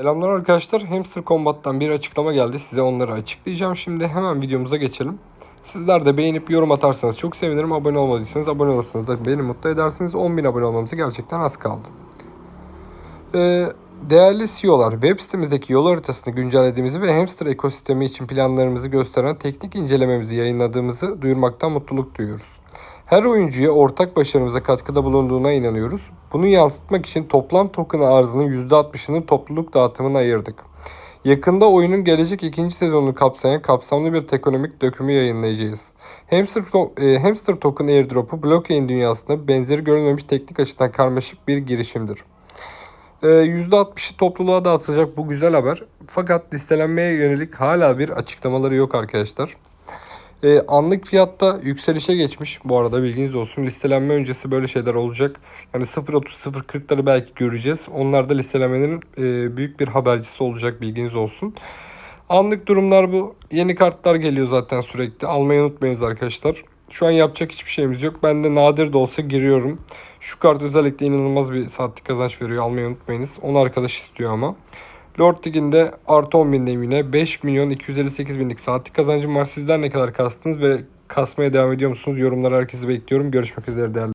Selamlar arkadaşlar. Hamster Combat'tan bir açıklama geldi. Size onları açıklayacağım. Şimdi hemen videomuza geçelim. Sizler de beğenip yorum atarsanız çok sevinirim. Abone olmadıysanız abone olursanız da beni mutlu edersiniz. 10.000 abone olmamıza gerçekten az kaldı. Ee, değerli CEO'lar, web sitemizdeki yol haritasını güncellediğimizi ve hamster ekosistemi için planlarımızı gösteren teknik incelememizi yayınladığımızı duyurmaktan mutluluk duyuyoruz. Her oyuncuya ortak başarımıza katkıda bulunduğuna inanıyoruz. Bunu yansıtmak için toplam token arzının %60'ını topluluk dağıtımına ayırdık. Yakında oyunun gelecek ikinci sezonunu kapsayan kapsamlı bir teknolojik dökümü yayınlayacağız. Hamster, to- e, Hamster Token Airdrop'u blockchain dünyasında benzeri görülmemiş teknik açıdan karmaşık bir girişimdir. Ee, %60'ı topluluğa dağıtılacak bu güzel haber. Fakat listelenmeye yönelik hala bir açıklamaları yok arkadaşlar. Ee, anlık fiyatta yükselişe geçmiş bu arada bilginiz olsun. Listelenme öncesi böyle şeyler olacak. Yani 0.30 0.40'ları belki göreceğiz. Onlar da listelenmenin e, büyük bir habercisi olacak bilginiz olsun. Anlık durumlar bu. Yeni kartlar geliyor zaten sürekli. Almayı unutmayınız arkadaşlar. Şu an yapacak hiçbir şeyimiz yok. Ben de nadir de olsa giriyorum. Şu kart özellikle inanılmaz bir saatlik kazanç veriyor. Almayı unutmayınız. Onu arkadaş istiyor ama. Lord Dig'inde artı 10 bindeyim yine. 5 milyon 258 binlik saatlik kazancım var. Sizler ne kadar kastınız ve kasmaya devam ediyor musunuz? Yorumlara herkesi bekliyorum. Görüşmek üzere değerli.